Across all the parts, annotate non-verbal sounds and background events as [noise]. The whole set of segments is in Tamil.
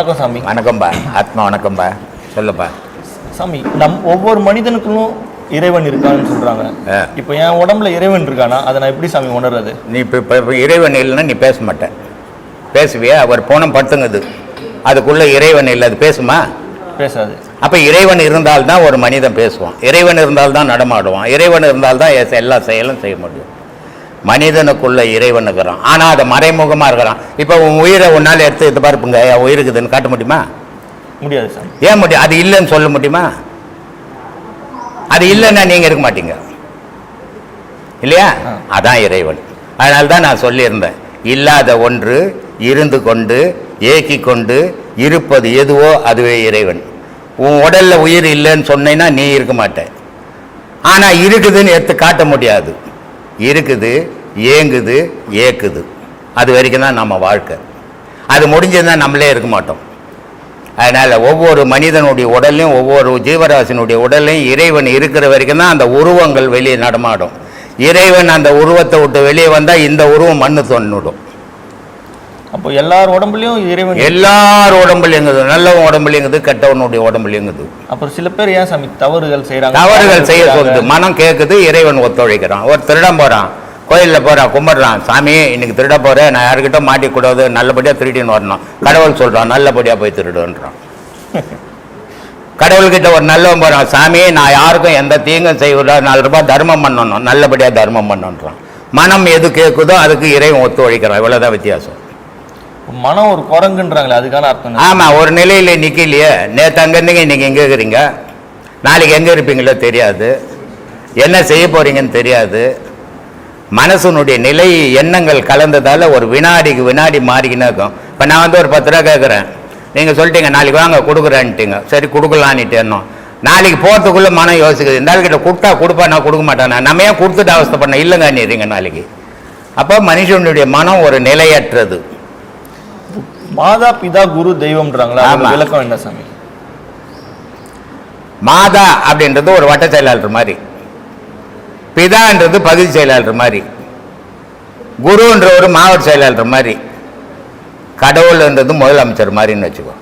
வணக்கம் சாமி. வணக்கம்பா ஆத்மா வணக்கம்பா. சொல்லுப்பா. சாமி நம் ஒவ்வொரு மனிதனுக்குள்ளும் இறைவன் இருக்கான்னு சொல்றாங்க. ஆ. இப்போ என் உடம்புல இறைவன் இருக்கானா? அதை நான் எப்படி சாமி உணர்றது? நீ இப்போ இறைவன் இல்லைன்னா நீ பேச மாட்ட. பேசுவியா? அவர் போனம் படுத்துங்குது. அதுக்குள்ளே இறைவன் இல்லை அது பேசுமா? பேசாது. அப்போ இறைவன் இருந்தால்தான் ஒரு மனிதன் பேசுவான். இறைவன் இருந்தால்தான் நடமாடுவான். இறைவன் இருந்தால்தான் எஸ் எல்லா செயலும் செய்ய முடியும். மனிதனுக்குள்ள இறைவன் இருக்கிறான். ஆனால் அது மறைமுகமாக இருக்கிறான். இப்போ உன் உயிரை உன்னால் எடுத்து இது பார்ப்புங்க என் உயிர் இருக்குதுன்னு காட்ட முடியுமா? முடியாது சாமி. ஏன் முடியும் அது இல்லைன்னு சொல்ல முடியுமா? அது இல்லைன்னா நீங்கள் இருக்க மாட்டீங்க. இல்லையா. அதான் இறைவன். அதனால தான் நான் சொல்லியிருந்தேன். இல்லாத ஒன்று இருந்து கொண்டு ஏக்கி கொண்டு இருப்பது எதுவோ அதுவே இறைவன். உன் உடல்ல உயிர் இல்லைன்னு சொன்னேன்னா நீ இருக்க மாட்ட. ஆனால் இருக்குதுன்னு எடுத்து காட்ட முடியாது. இருக்குது ஏங்குது ஏக்குது. அது வரைக்கும் தான் நம்ம வாழ்க்கை. அது முடிஞ்சதுன்னா நம்மளே இருக்க மாட்டோம். அதனால் ஒவ்வொரு மனிதனுடைய உடல்லையும் ஒவ்வொரு ஜீவராசினுடைய உடல்லையும் இறைவன் இருக்கிற வரைக்கும் தான் அந்த உருவங்கள் வெளியே நடமாடும். இறைவன் அந்த உருவத்தை விட்டு வெளியே வந்தால் இந்த உருவம் மண்ணு தொன்னுடும். அப்போ எல்லார் உடம்புலயும் இறைவன் எல்லார் உடம்புல இயங்குது நல்லவன் உடம்புல இயங்குது கெட்டவனுடைய உடம்புல இயங்குது அப்புறம் சில பேர் ஏன் சாமி தவறுகள் செய்றாங்க? தவறுகள் செய்ய. சொல்லுது. மனம் கேட்குது இறைவன் ஒத்துழைக்கிறான். ஒரு திருடன் போகிறான் கோயிலில் போகிறான் கும்பிட்றான். சாமி இன்னைக்கு திருட போகிறேன் நான் யாருக்கிட்ட மாட்டிக்கூடாது நல்லபடியாக திருடின்னு வரணும். கடவுள் சொல்கிறான் நல்லபடியாக போய் திருடுன்றான். [laughs] கடவுள்கிட்ட ஒரு நல்லவன் போகிறான் சாமி நான் யாருக்கும் எந்த தீங்கும் செய்யக்கூடாது நாலு ரூபாய் தர்மம் பண்ணணும். நல்லபடியாக தர்மம் பண்ணணுன்றான். மனம் எது கேட்குதோ அதுக்கு இறைவன் ஒத்துழைக்கிறான். இவ்வளோதான் வித்தியாசம். மனம் ஒரு குரங்குன்றாங்களே அதுக்கான அர்த்தம்? ஆமாம் ஒரு நிலையில் நிற்கலையே நேற்று அங்கே இருந்தீங்க இன்றைக்கி எங்கே இருக்கிறீங்க? நாளைக்கு எங்கே இருப்பீங்களோ தெரியாது. என்ன செய்ய போகிறீங்கன்னு தெரியாது. மனசனுடைய நிலை எண்ணங்கள் கலந்ததால் ஒரு வினாடிக்கு வினாடி மாறிக்கினே இருக்கும். இப்போ நான் வந்து ஒரு பத்து ரூபா கேட்குறேன் நீங்கள் சொல்லிட்டீங்க நாளைக்கு வாங்க கொடுக்குறேன்ட்டீங்க. சரி கொடுக்கலான்னுட்டு என்ன நாளைக்கு போகிறதுக்குள்ளே மனம் யோசிக்குது. இந்த ஆள்கிட்ட கொடுத்தா கொடுப்பா நான் கொடுக்க மாட்டேன். நம்ம ஏன் கொடுத்துட்டு அவஸ்தை பண்ண? இல்லைங்க நீங்க நாளைக்கு. அப்போ மனுஷனுடைய மனம் ஒரு நிலையற்றது. மாதா பிதா குரு தெய்வம்ன்றாங்களா விளக்கம் என்ன சாமி? மாதா அப்படின்றது ஒரு வட்ட செயலாளர் மாதிரி. பிதான்றது பகுதி செயலாளர் மாதிரி. குருன்ற ஒரு மாவட்ட செயலாளர் மாதிரி. கடவுள்ன்றது முதலமைச்சர் மாதிரின்னு வச்சுக்கோ.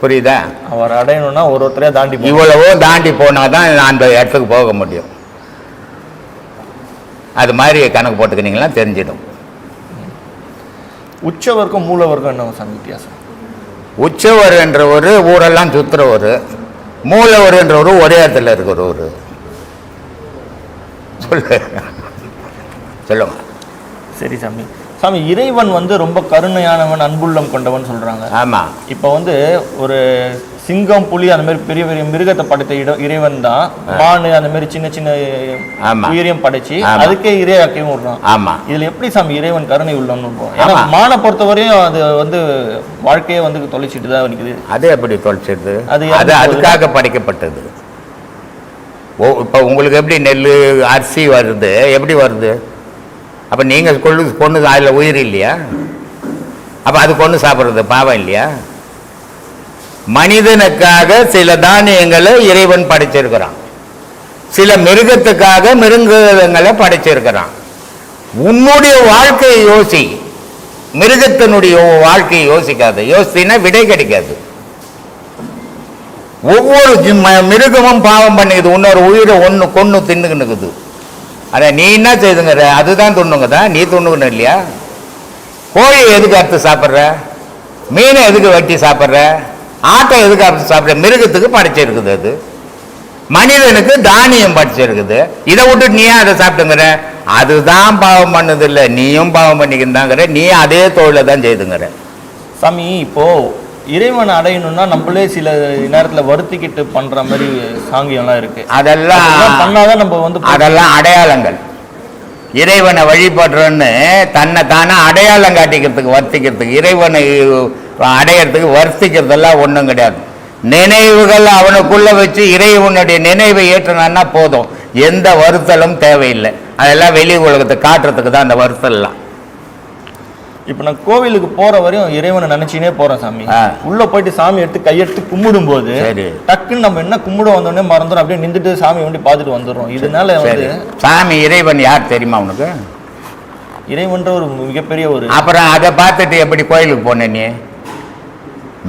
புரியுதா? அவர் அடையணும்னா ஒரு ஒருத்தரையா தாண்டி. இவ்வளவோ தாண்டி போனால் தான் அந்த இடத்துக்கு போக முடியும். அது மாதிரி கணக்கு போட்டுக்கினீங்களா தெரிஞ்சிடும். உச்சவர்க்கும் மூலவர்க்கும் என்ன சாமி வித்தியாசம்? உச்சவர் என்றவர் ஊரெல்லாம் சுத்துறவர் மூலவர் என்றவர் ஒரே இடத்துல இருக்கிறவர் சொல்லு. சொல்லுங்க சரி சாமி. சாமி இறைவன் வந்து ரொம்ப கருணையானவன் அன்புள்ளம் கொண்டவன் சொல்றாங்க. ஆமாம் இப்போ வந்து ஒரு சிங்கம் புலி அந்த மாதிரி பெரிய பெரிய மிருகத்தை படைத்த இடம் இறைவன் தான். மானு அந்த மாதிரி சின்ன சின்ன ஆமா. உயிரியம் படைச்சு ஆமா. அதுக்கே இறையாக்கையும் விடுறான். ஆமாம் இதுல எப்படி சாமி இறைவன் கருணை சொல்றோம்? ஏன்னா ஆமா. மானை பொறுத்தவரையும் அது வந்து வாழ்க்கையே வந்து தொலைச்சிட்டு தான் நிக்குது. அது எப்படி தொலைச்சது அது அது அதுக்காக படைக்கப்பட்டது. ஓ இப்போ உங்களுக்கு எப்படி நெல் அரிசி வருது? எப்படி வருது? அப்போ நீங்கள் கொள்ளு கொண்டு அதில் உயிர் இல்லையா? அப்போ அது கொண்டு சாப்பிட்றது பாவம் இல்லையா? மனிதனுக்காக சில தானியங்களை இறைவன் படைச்சிருக்கிறான். சில மிருகத்துக்காக மிருகங்களை படைச்சிருக்கிறான். உன்னுடைய வாழ்க்கையை யோசி. மிருகத்தினுடைய வாழ்க்கையை யோசிக்காத. யோசித்தினா விடை கிடைக்காது. ஒவ்வொரு மிருகமும் பாவம் பண்ணிக்குது. இன்னொரு உயிரை ஒன்று கொன்று தின்னுக்குனுக்குது அதான் நீ என்ன செய்துங்கிற? அதுதான் துண்ணுங்க தான். நீ துண்ணுக்கணும் இல்லையா? கோழி எதுக்கு அறுத்து சாப்பிட்ற? மீனை எதுக்கு வெட்டி சாப்பிட்ற? ஆட்டை எதுக்கு அறுத்து சாப்பிட்ற? மிருகத்துக்கு படைச்சிருக்குது அது. மனிதனுக்கு தானியம் படைச்சிருக்குது இதை விட்டுட்டு நீ அதை சாப்பிட்டுங்கிற? அதுதான் பாவம் பண்ணதில்லை. நீயும் பாவம் பண்ணிக்கிந்தாங்கிற நீ அதே தொழிலை தான் செய்துங்கிற. சாமி இப்போது இறைவன் அடையணும்னா நம்மளே சில நேரத்துல வருத்திக்கிட்டு பண்ற மாதிரி சாங்கியம்லாம் இருக்கு. அதெல்லாம் பண்ணாதான் நம்ம வந்து அதெல்லாம் அடையாளங்கள். இறைவனை வழிபடுறோன்னு தன்னை தானே அடையாளம் காட்டிக்கிறதுக்கு வர்த்திக்கிறதுக்கு இறைவனை அடையிறதுக்கு வர்த்திக்கிறதெல்லாம் ஒன்றும் கிடையாது. நினைவுகள் அவனுக்குள்ள வச்சு இறைவனுடைய நினைவை ஏற்றினான்னா போதும். எந்த வருத்தலும் தேவையில்லை. அதெல்லாம் வெளி உலகத்தை காட்டுறதுக்கு தான் அந்த வருத்தல்லாம். இப்போ நான் கோவிலுக்கு போற வரையும் இறைவனை நினைச்சினே போறேன் சாமி. உள்ள போயிட்டு சாமி எடுத்து கையெடுத்து கும்பிடும் போது. டக்குன்னு நம்ம என்ன கும்பிட வந்தோடனே மறந்துடும் அப்படியே நின்றுட்டு சாமி வேண்டி பார்த்துட்டு வந்துடுறோம். இதனால வந்து சாமி இறைவன் யார் தெரியுமா உனக்கு? இறைவன்ற ஒரு மிகப்பெரிய ஒரு அப்புறம் அதை பார்த்துட்டு எப்படி கோயிலுக்கு போன நீ?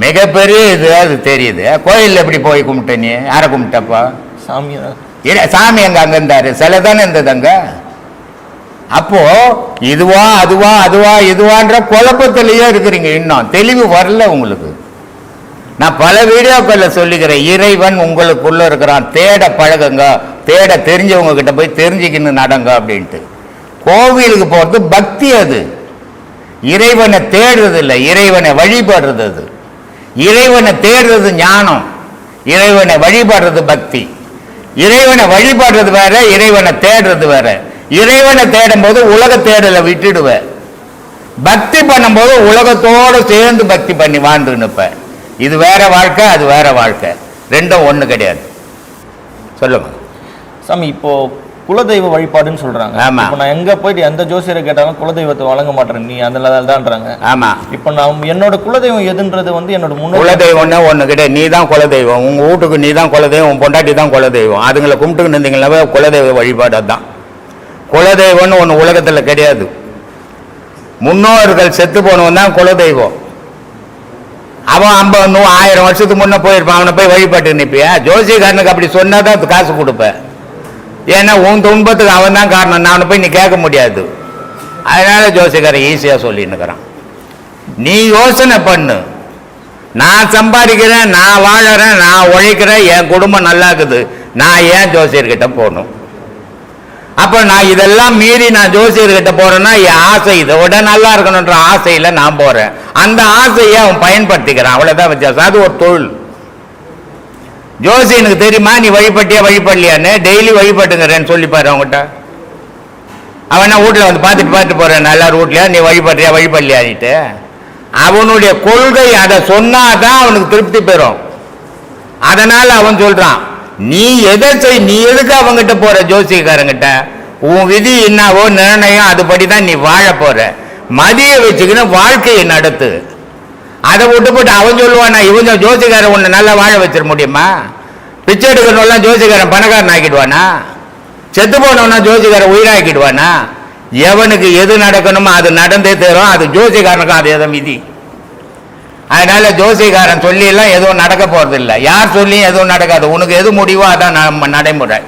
மிகப்பெரிய இது அது தெரியுது. கோயிலில் எப்படி போய் கும்பிட்ட நீ? யாரை கும்பிட்டப்பா? இல்ல சாமி அங்க அங்க இருந்தாரு? சிலை தானே இருந்தது அங்க? அப்போ இதுவா அதுவா அதுவா இதுவான்ற குழப்பத்திலேயே இருக்கிறீங்க இன்னும். தெளிவு வரல உங்களுக்கு. நான் பல வீடியோக்களில் சொல்லிக்கிறேன் இறைவன் உங்களுக்குள்ள இருக்கிறான். தேட பழகுங்க. தேட தெரிஞ்சவங்க கிட்ட போய் தெரிஞ்சுக்கின்னு நடங்க அப்படின்ட்டு. கோவிலுக்கு போகிறது பக்தி அது. இறைவனை தேடுறது இல்லை இறைவனை வழிபடுறது அது. இறைவனை தேடுறது ஞானம். இறைவனை வழிபடுறது பக்தி. இறைவனை வழிபடுறது வேற இறைவனை தேடுறது வேற. இறைவனை தேடும் போது உலக தேடலை விட்டுடுவ. பக்தி பண்ணும்போது உலகத்தோடு சேர்ந்து பக்தி பண்ணி வாழ்ந்து நிற்ப. இது வேற வாழ்க்கை அது வேற வாழ்க்கை. ரெண்டும் ஒண்ணு கிடையாது. சொல்லுங்க. சாமி இப்போ குலதெய்வ வழிபாடுன்னு சொல்றாங்க. ஆமா. இப்போ நான் எங்க போயிட்டு எந்த ஜோசியரை கேட்டாலும் குலதெய்வத்தை வழங்க மாட்டேன். நீ அந்த தான்றாங்க ஆமா. இப்போ நான் என்னோட குலதெய்வம் எதுன்றது வந்து என்னோட முன்னோர் குலதெய்வம்னு ஒண்ணு கிடையாது. நீ தான் குலதெய்வம். உங்க வீட்டுக்கு நீ தான் குலதெய்வம். உன் பொண்டாட்டி தான் குலதெய்வம். அதுங்களை கும்பிட்டுக்கிட்டு இருந்தீங்களாவே குலதெய்வ வழிபாடு அதான் குலதெய்வம்னு ஒன்று உலகத்தில் கிடையாது. முன்னோர்கள் செத்து போனவன் தான் குலதெய்வம். அவன் ஐம்பது நூ ஆயிரம் வருஷத்துக்கு முன்னே போயிருப்பான். அவனை போய் வழிபட்டு நிற்பியா ஜோசியக்காரனுக்கு அப்படி சொன்னாதான் அது காசு கொடுப்பேன் ஏன்னா உன் துன்பத்துக்கு அவன் தான் காரணம். நான் அவனை போய் நீ கேட்க முடியாது. அதனால ஜோசியக்காரன் ஈஸியாக சொல்லின்னுக்கிறான் நீ யோசனை பண்ணு. நான் சம்பாதிக்கிறேன் நான் வாழறேன் நான் உழைக்கிறேன் என் குடும்பம் நல்லா இருக்குது நான் ஏன் ஜோசியர்கிட்ட போகணும்? அப்போ நான் இதெல்லாம் மீறி நான் ஜோசியர்கிட்ட போறேன்னா என் ஆசை இதோட நல்லா இருக்கணுன்ற ஆசையில நான் போறேன். அந்த ஆசையை அவன் பயன்படுத்திக்கிறான். அவ்வளவுதான் வித்தியாசம். அது ஒரு தொழில். ஜோசியனுக்கு தெரியுமா நீ வழிபட்டியா வழிபடலையான்னு? டெய்லி வழிபட்டுங்கிறேன்னு சொல்லிப்பாரு அவங்ககிட்ட அவன் என்ன வீட்டில் வந்து பார்த்துட்டு பார்த்துட்டு போறேன். எல்லாரும் வீட்லையா நீ வழிபடுறியா வழிபடலையான்ட்டு. அவனுடைய கொள்கை அதை சொன்னாதான் அவனுக்கு திருப்தி பெறும். அதனால அவன் சொல்றான் நீ எதை செய் நீ எதுக்கு அவங்கிட்ட போற ஜோசியக்காரங்கிட்ட? உன் விதி என்னவோ நிர்ணயம் அதுபடி தான் நீ வாழ போற. மதிய வச்சுக்கின்னு வாழ்க்கையை நடத்து. அதை விட்டு போட்டு அவன் சொல்லுவான் இவன் ஜோசிக்காரன் உன்னை நல்லா வாழ வச்சிட முடியுமா? பிச்சை எடுக்கணும்லாம் ஜோசியக்காரன் பணக்காரன் ஆக்கிடுவானா? செத்து போனவனா ஜோசிக்காரன் உயிராக்கிடுவானா? எவனுக்கு எது நடக்கணுமோ அது நடந்தே தரும். அது ஜோசிக்காரனுக்கும் அது தான் விதி. அதனால ஜோசியக்காரன் சொல்லி எல்லாம் எதுவும் நடக்க போறது இல்ல யார் சொல்லியும் எதுவும் நடக்காது. உனக்கு எது முடிவோ அதான் நம்ம நடைமுறை.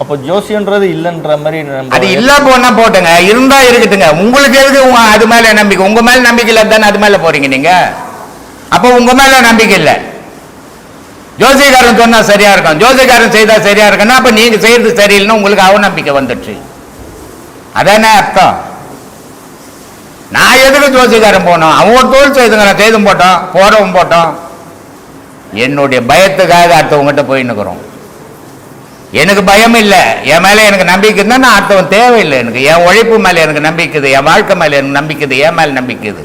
அப்போ ஜோசியன்றது இல்லைன்ற மாதிரி அது இல்ல போனா போட்டுங்க. இருந்தா இருக்கட்டுங்க. உங்களுக்கு எதுக்கு அது மேல நம்பிக்கை? உங்க மேல நம்பிக்கை இல்ல தானே அது மேல போறீங்க நீங்க? அப்ப உங்க மேல நம்பிக்கை இல்ல. ஜோசியக்காரன் சொன்னா சரியா இருக்கும். ஜோசியக்காரன் செய்தா சரியா இருக்குன்னா அப்ப நீங்க செய்யறது சரியில்லைன்னா உங்களுக்கு அவநம்பிக்கை வந்துடுச்சு. அதானே அர்த்தம்? நான் எதுக்கு ஜோசியக்காரன் போனோம் அவன் ஒரு தோல் செய்துங்க நான் செய்தும் போட்டோம் போறவும் போட்டோம். என்னுடைய பயத்துக்காக அடுத்தவங்ககிட்ட போய் நிற்கிறோம் எனக்கு பயம் இல்லை. என் மேலே எனக்கு நம்பிக்கை இருந்தால் நான் அடுத்தவன் தேவையில்லை எனக்கு. என் உழைப்பு மேலே எனக்கு நம்பிக்கைது என் வாழ்க்கை மேலே எனக்கு நம்பிக்கைது என் மேலே நம்பிக்கைது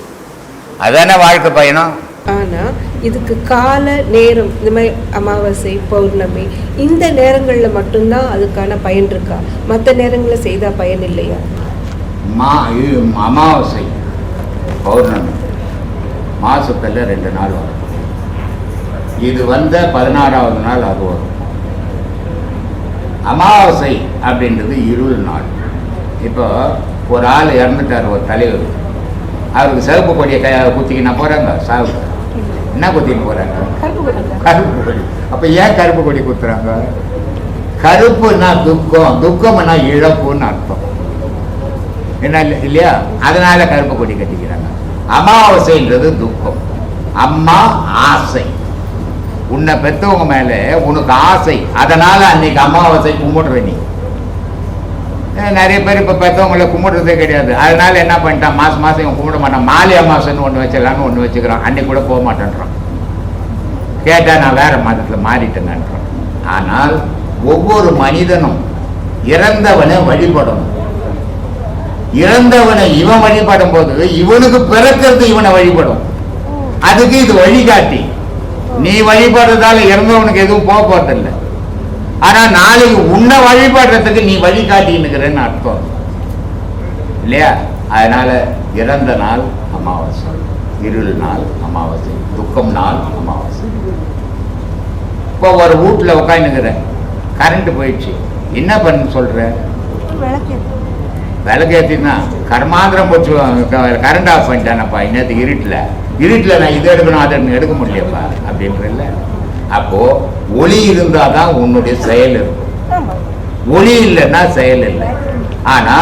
அதானே வாழ்க்கை பயணம்? ஆனா இதுக்கு கால நேரம் இந்த மாதிரி அமாவாசை பௌர்ணமி இந்த நேரங்கள்ல மட்டும்தான் அதுக்கான பயன் இருக்கா? மற்ற நேரங்களில் செய்தா பயன் இல்லையா? மா அமாவாசை. பௌர்ணமி மாசத்துல ரெண்டு நாள் வரும். இது வந்த பதினாறாவது நாள் அது வரும். அமாவாசை அப்படின்றது இருள் நாள். இப்போ ஒரு ஆள் இறந்துட்டார் ஒரு தலைவர். அவருக்கு சிவப்பு கொடியை க குத்திக்கினா போகிறாங்க சாவு. என்ன குத்தின்னு போகிறாங்க கருப்பு கொடி. அப்போ ஏன் கருப்பு கொடி குத்துறாங்க? கருப்புன்னா துக்கம். துக்கம்னா இழப்புன்னு அர்த்தம். என்ன இல்ல- இல்லையா? அதனால கருப்பு கொடி கட்டிக்கிறாங்க அமாவாசைன்றது துக்கம். அம்மா ஆசை. உன்னை பெத்தவங்க மேல உனக்கு ஆசை. அதனால அன்னைக்கு அமாவாசை கும்பிடுற நீ. நிறைய பேர் இப்ப பெத்தவங்கள கும்பிடுறதே கிடையாது. அதனால என்ன பண்ணிட்டான்? மாசம் மாசம் இவன் கும்பிட மாட்டான். மாலை அமாவாசைன்னு ஒண்ணு வச்சிடலான்னு ஒண்ணு வச்சுக்கிறான். அன்னைக்கு கூட போக மாட்டேன்றான். கேட்டா நான் வேற மதத்துல மாறிட்டேங்கன்றான் ஆனால் ஒவ்வொரு மனிதனும் இறந்தவனை வழிபடணும். இறந்தவனை இவன் வழிபடும் போது இவனுக்கு பிறக்கிறது இவனை வழிபடும். அதுக்கு இது வழிகாட்டி. நீ வழிபடுறதால இறந்தவனுக்கு எதுவும் போக போறதில்லை. ஆனா நாளைக்கு உன்னை வழிபடுறதுக்கு நீ வழிகாட்டின்னுக்கிறேன்னு அர்த்தம். இல்லையா? அதனால இறந்த நாள் அமாவாசை இருள் நாள் அமாவாசை துக்கம் நாள் அமாவாசை. இப்போ ஒரு வீட்டில் உட்காந்துக்கிறேன் கரண்ட் போயிடுச்சு. என்ன பண்ண சொல்ற? விளக்கேற்றினா கர்மாந்திரம் போச்சு கரண்ட் ஆஃப் பண்ணிட்டானப்பா இன்னத்துக்கு இருட்டில். இருட்டில் நான் இதை எடுக்கணும் அதை எடுக்க முடியலப்பா அப்படின்றல அப்போ ஒளி இருந்தால் தான் உன்னுடைய செயல் இருக்கும். ஒளி இல்லைன்னா செயல் இல்லை. ஆனா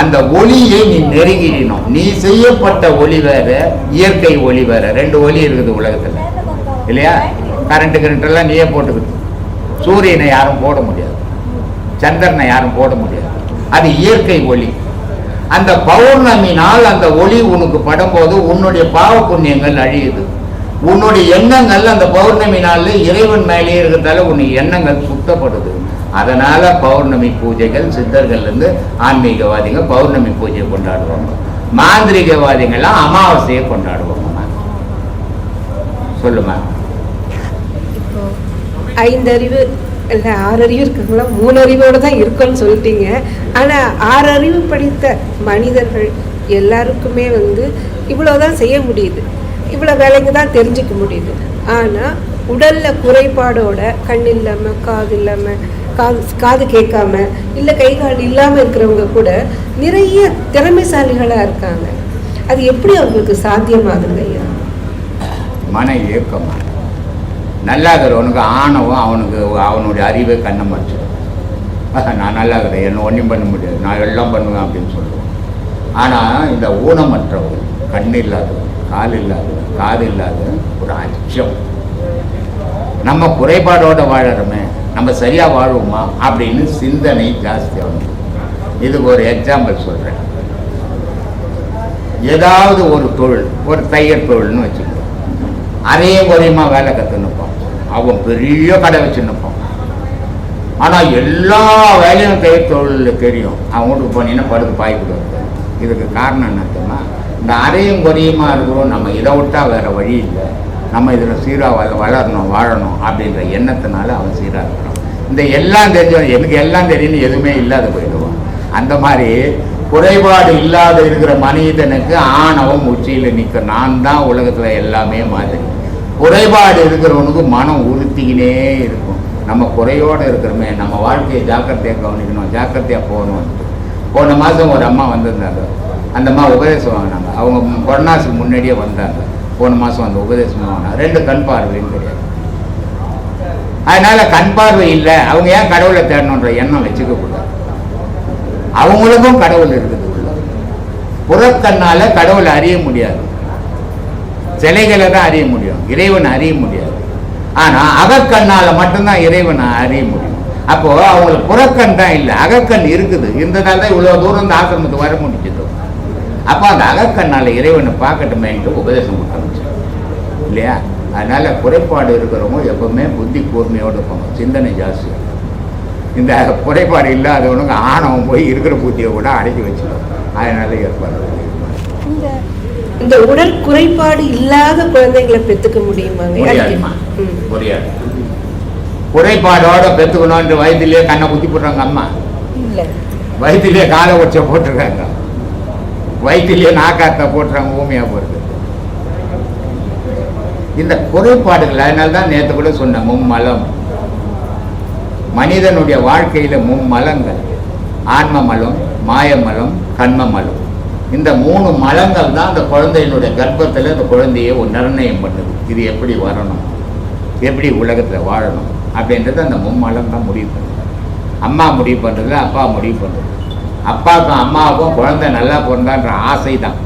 அந்த ஒளியை நீ நெருங்கிடணும் நீ செய்யப்பட்ட ஒளி வேற இயற்கை ஒளி வேற ரெண்டு ஒளி இருக்குது உலகத்துல. இல்லையா? கரண்ட் கரண்ட் எல்லாம் நீயே போட்டுக்கிட்டு. சூரியனை யாரும் போட முடியாது. சந்திரனை யாரும் போட முடியாது. அது இயற்கை ஒளி. அந்த பௌர்ணமி நாள் அந்த ஒளி உனக்கு படும்போது உன்னுடைய பாவ புண்ணியங்கள் அழியுது. உன்னுடைய எண்ணங்கள் அந்த பௌர்ணமி நாள்ல இறைவன் மேலேயே இருக்கிறதால உன்னுடைய எண்ணங்கள் சுத்தப்படுது. அதனால பௌர்ணமி பூஜைகள் சித்தர்கள் இருந்து ஆன்மீகவாதிங்க பௌர்ணமி பூஜையை கொண்டாடுவாங்க. மாந்திரிகவாதிகள்லாம் அமாவாசையை கொண்டாடுவாங்க. சொல்லுமா? ஐந்தறிவு இல்லை ஆறு அறிவு இருக்குங்களா? மூணு அறிவோடு தான் இருக்குன்னு சொல்லிட்டீங்க. ஆனால் ஆறு அறிவு படித்த மனிதர்கள் எல்லாருக்குமே வந்து இவ்வளோதான் செய்ய முடியுது. இவ்வளோ வேலைங்க தான் தெரிஞ்சுக்க முடியுது. ஆனால் உடலில் குறைபாடோட கண் இல்லாமல் காது இல்லாமல் காது காது கேட்காம இல்லை கை கால் இல்லாமல் இருக்கிறவங்க கூட நிறைய திறமைசாலிகளாக இருக்காங்க. அது எப்படி அவங்களுக்கு சாத்தியமாகுது ஐயா? மன இயக்கமா நல்லா இருக்கிறவனுக்கு ஆணவம் அவனுக்கு அவனுடைய அறிவை கண்ணை மறைச்சிடும் நான் நல்லா இருக்கிறேன் என்ன ஒன்றும் பண்ண முடியாது. நான் எல்லாம் பண்ணுவேன் அப்படின்னு சொல்லுவேன். ஆனால் இந்த ஊனமற்றவன் கண் இல்லாதவன் கால் இல்லாதவன் காது இல்லாதவன் ஒரு அச்சம். நம்ம குறைபாடோடு வாழறோமே நம்ம சரியாக வாழ்வோமா அப்படின்னு சிந்தனை ஜாஸ்தியாகும் இதுக்கு ஒரு எக்ஸாம்பிள் சொல்கிறேன் ஏதாவது ஒரு தொழில் ஒரு தையல் தொழில்னு வச்சுக்கோ. அதே குறையமா வேலை கற்றுன்னுப்போம் அவன் பெரிய கடை வச்சு ஆனால் எல்லா வேலையும் கை தொழில் தெரியும். அவன் வீட்டுக்கு போனீங்கன்னா படுத்து பாய்க்கிட்டு இதுக்கு காரணம் என்ன தெரியுமா? இந்த அறையும் குறையுமா இருக்கிறோம் நம்ம இதை விட்டா வேற வழி இல்லை. நம்ம இதில் சீராக வள வளரணும் வாழணும் அப்படின்ற எண்ணத்தினால அவன் சீராக இருக்கிறான். இந்த எல்லாம் தெரிஞ்சவன் எனக்கு எல்லாம் தெரியும்னு எதுவுமே இல்லாத போயிடுவான். அந்த மாதிரி குறைபாடு இல்லாத இருக்கிற மனிதனுக்கு ஆணவம் உச்சியில் நிற்க நான் தான் உலகத்தில் எல்லாமே மாதிரி. குறைபாடு இருக்கிறவனுக்கு மனம் உறுத்திக்கினே இருக்கும். நம்ம குறையோடு இருக்கிறோமே நம்ம வாழ்க்கையை ஜாக்கிரதையாக கவனிக்கணும் ஜாக்கிரதையாக போகணும். போன மாதம் ஒரு அம்மா வந்திருந்தாங்க. அந்த அம்மா உபதேசம் வாங்கினாங்க. அவங்க கொரோனாஸுக்கு முன்னாடியே வந்தாங்க. போன மாதம் அந்த உபதேசம் வாங்கினாங்க. ரெண்டு கண் பார்வைன்னு தெரியாது. அதனால கண் பார்வை இல்லை. அவங்க ஏன் கடவுளை தேடணுன்ற எண்ணம் வச்சுக்கக்கூடாது அவங்களுக்கும் கடவுள் இருக்குது. உள்ள கடவுளை அறிய முடியாது. சிலைகளை தான் அறிய முடியும். இறைவனை அறிய முடியாது. ஆனால் அகக்கண்ணால் மட்டும்தான் இறைவனை அறிய முடியும். அப்போ அவங்களுக்கு புறக்கண் தான் இல்லை அகக்கண் இருக்குது. இருந்ததால் தான் இவ்வளோ தூரம் இந்த ஆசிரமத்துக்கு வர முடிஞ்சது. அப்போ அந்த அகக்கண்ணால் இறைவனை பார்க்கட்டுமேன்ட்டு உபதேசம் கொடுத்தாங்க இல்லையா? அதனால குறைபாடு இருக்கிறவங்க எப்பவுமே புத்தி கூர்மையோடு இருப்பாங்க. சிந்தனை ஜாஸ்தி. இந்த குறைபாடு இல்லாதவனுக்கு ஆணவம் போய் இருக்கிற புத்தியை கூட அடக்கி வச்சிடும் அதனால ஏற்பாடு இந்த உடல் குறைபாடு இல்லாத குழந்தைங்களை பெத்துக்க முடியுமாங்க? முடியாதுமா ம். முடியாது. குறைபாடோட பெற்றுக்கணும்ன்ற வயிற்றுலயே கண்ணை குத்தி போடுறாங்க அம்மா. இல்ல. வயிற்றுலயே காலை உச்ச போட்டுருக்காங்க வயிற்றுலயே நாக்காத்த போட்டுறாங்க ஊமையா போறது இந்த குறைபாடுகள் அதனால தான் நேற்று கூட சொன்னேன் மும்மலம். மனிதனுடைய வாழ்க்கையில மும்மலங்கள். ஆன்ம மலம் மாயமலம் கண்ம மலம் இந்த மூணு மலங்கள் தான் அந்த குழந்தையினுடைய கர்ப்பத்தில் அந்த குழந்தையை ஒரு நிர்ணயம் பண்ணுது. இது எப்படி வரணும்? எப்படி உலகத்தில் வாழணும்? அப்படின்றது அந்த மும்மலம் தான் முடிவு பண்ணுது. அம்மா முடிவு பண்ணுறது அப்பா முடிவு பண்ணுறது அப்பாவுக்கும் அம்மாவுக்கும் குழந்தை நல்லா பிறந்தான்ற ஆசை தான்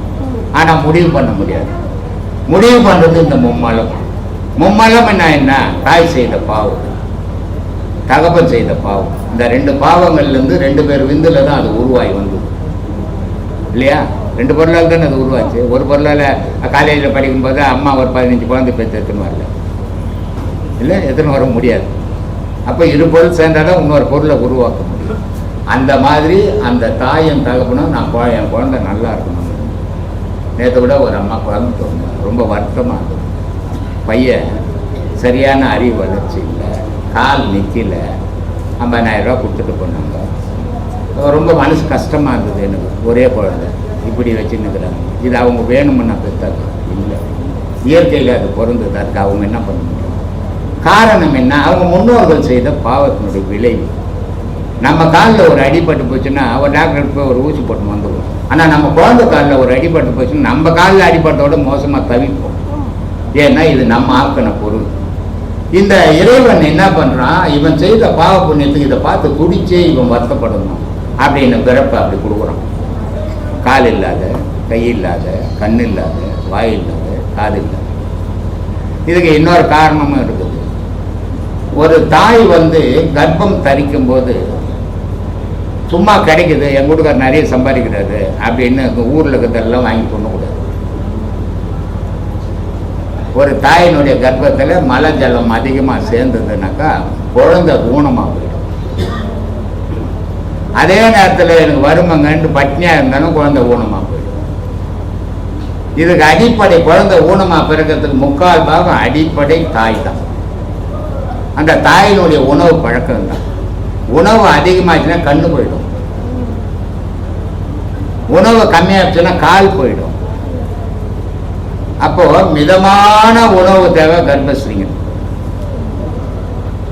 ஆனால் முடிவு பண்ண முடியாது. முடிவு பண்ணுறது இந்த மும்மலம். மும்மலம் என்ன என்ன? தாய் செய்த பாவம். தகப்பன் செய்த பாவம். இந்த ரெண்டு பாவங்கள்லேருந்து ரெண்டு பேர் விந்தில் தான் அது உருவாகி வந்தது. இல்லையா? ரெண்டு பொருளால் தானே அது உருவாச்சு. ஒரு பொருளால் காலேஜில் படிக்கும்போது அம்மா ஒரு பதினஞ்சு குழந்தை பேச்சு எத்தனை வரல. இல்லை எத்தனை வர முடியாது. அப்போ இரு பொருள் சேர்ந்தால் தான் இன்னொரு பொருளை உருவாக்க முடியும். அந்த மாதிரி அந்த தாயும் தகப்பனும் நான் என் குழந்தை நல்லா இருக்கணும். நேற்று கூட ஒரு அம்மா குழந்தை தோணுது. ரொம்ப வருத்தமாக இருந்தது. பையன் சரியான அறிவு வளர்ச்சி இல்லை. கால் நிற்கல ஐம்பதாயிரரூபா கொடுத்துட்டு போனாங்க. ரொம்ப மனசு கஷ்டமாக இருந்தது எனக்கு. ஒரே குழந்தை. இப்படி வச்சுன்னுக்குறாங்க. இது அவங்க வேணுமுன்னா பெற்றாங்க இல்லை. இயற்கையில் அது பிறந்தது அதுக்கு அவங்க என்ன பண்ண முடியும்? காரணம் என்ன? அவங்க முன்னோர்கள் செய்த பாவத்தினுடைய விளைவு. நம்ம காலில் ஒரு அடிபட்டு போச்சுன்னா ஒரு டாக்டருக்கு போய் ஒரு ஊசி போட்டு வந்துடுவோம் ஆனால் நம்ம குழந்தை காலில் ஒரு அடிபட்டு போச்சுன்னா நம்ம காலில் அடிபட்டோட மோசமாக தவிப்போம். ஏன்னா இது நம்ம ஆக்கின பொருள். இந்த இறைவன் என்ன பண்ணுறான் இவன் செய்த பாவ புண்ணியத்துக்கு இதை பார்த்து குடிச்சே இவன் வருத்தப்படணும். அப்படின்னு பிறப்பை அப்படி கொடுக்குறோம். கால் இல்லாத கை இல்லாத கண் இல்லாத வாய் இல்லாத காது இல்லாத. இதுக்கு இன்னொரு காரணமும் இருக்குது. ஒரு தாய் வந்து கர்ப்பம் தரிக்கும் போது சும்மா கிடைக்குது என் வீட்டுக்கார் நிறைய சம்பாதிக்கிறாரு அப்படின்னு ஊரில் இருக்கிறதெல்லாம் வாங்கி சொல்லக்கூடாது ஒரு தாயினுடைய கர்ப்பத்தில் மலை ஜலம் அதிகமாக சேர்ந்ததுனாக்கா குழந்தை ஊனமாக போயிடும். அதே நேரத்தில் எனக்கு வருமங்கன்ட்டு பட்னியாக இருந்தாலும் குழந்தை ஊனமாக போயிடும். இதுக்கு அடிப்படை குழந்தை ஊனமாக பிறக்கிறதுக்கு முக்கால் பாகம் அடிப்படை தாய் தான். அந்த தாயினுடைய உணவு பழக்கம் தான். உணவு அதிகமாச்சுன்னா கண்ணு போயிடும். உணவு கம்மியாச்சுன்னா கால் போயிடும். அப்போ மிதமான உணவு தேவை கர்ப்பஸ்ரீ.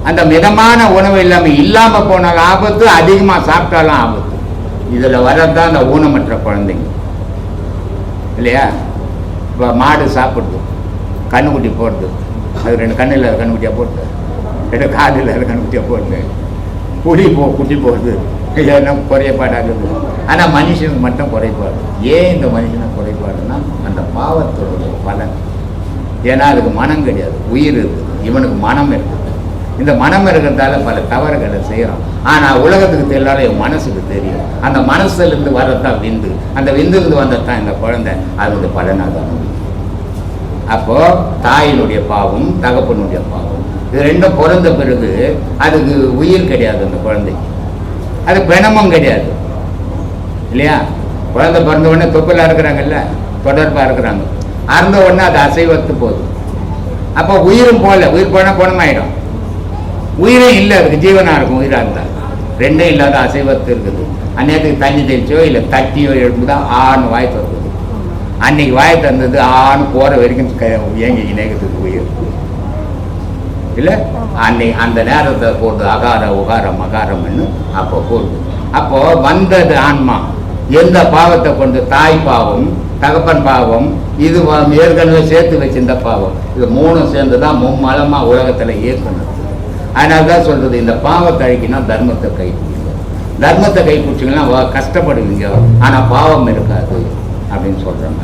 அந்த மிதமான உணவு இல்லாமல் இல்லாமல் போனால் ஆபத்து அதிகமாக சாப்பிட்டாலும் ஆபத்து. இதுல வரதான் அந்த ஊனமற்ற குழந்தைங்க. இல்லையா? இப்போ மாடு சாப்பிடுது. கண்ணுக்குட்டி போடுது. அது ரெண்டு கண்ணு இல்லாத கண்ணுக்குட்டியாக போட்டு ரெண்டு காது இல்லாத கண்ணுக்குட்டியாக போட்டு புளி போ குட்டி போடுது. ஏன்னா குறைபாடாகுது ஆனால் மனுஷனுக்கு மட்டும் குறைபாடு. ஏன் இந்த மனுஷனுக்கு குறைபாடுன்னா அந்த பாவத்தோட பலன். ஏன்னா அதுக்கு மனம் கிடையாது. உயிர் இருக்குது. இவனுக்கு மனம் இருக்குது இந்த மனம் இருக்கிறதால பல தவறுகளை செய்கிறோம் ஆனால் உலகத்துக்கு தெரியலாத என் மனசுக்கு தெரியும். அந்த மனசுலேருந்து வர்றதான் விந்து. அந்த விந்துலேருந்து வந்ததான் இந்த குழந்தை. அதனுடைய பலனாக தான் அப்போ தாயினுடைய பாவம் தகப்பனுடைய பாவம். இது ரெண்டும் பிறந்த பிறகு அதுக்கு உயிர் கிடையாது அந்த குழந்தைக்கு. அது பிணமும் கிடையாது. இல்லையா? குழந்தை பிறந்த உடனே தொப்பில் இருக்கிறாங்கல்ல? தொடர்பாக இருக்கிறாங்க. அறந்த உடனே அது அசைவத்து போகுது அப்போ உயிரும் போகல. உயிர் போனால் குணமாயிடும். உயிரே இல்லை இருக்குது ஜீவனாக இருக்கும் உயிராக இருந்தால் ரெண்டும் இல்லாத அசைவத்து இருக்குது. அந்நேரத்துக்கு தண்ணி தெளிச்சோ இல்லை தட்டியோ எழுப்புதான் ஆண் வாய் திறக்குது. அன்னைக்கு வாய் திறந்தது ஆண் போகிற வரைக்கும் இயங்கி ஏங்கி இணைக்கிறதுக்கு உயிர். இல்லை? அன்னை அந்த நேரத்தை போட்டு அகார உகாரம் மகாரம்னு அப்போ போடுது. அப்போ வந்தது ஆன்மா. எந்த பாவத்தை கொண்டு தாய் பாவம் தகப்பன் பாவம் இது ஏற்கனவே சேர்த்து வச்சிருந்த பாவம். இது மூணும் சேர்ந்து தான் மும்மலமாக உலகத்தில் இயக்குனது. அதனால தான் சொல்றது இந்த பாவத்தை அழிக்கினா தர்மத்தை கைப்பிடிங்க தர்மத்தை கைப்பிடிச்சிங்கன்னா கஷ்டப்படுவீங்க. ஆனா பாவம் இருக்காது அப்படின்னு சொல்கிறாங்க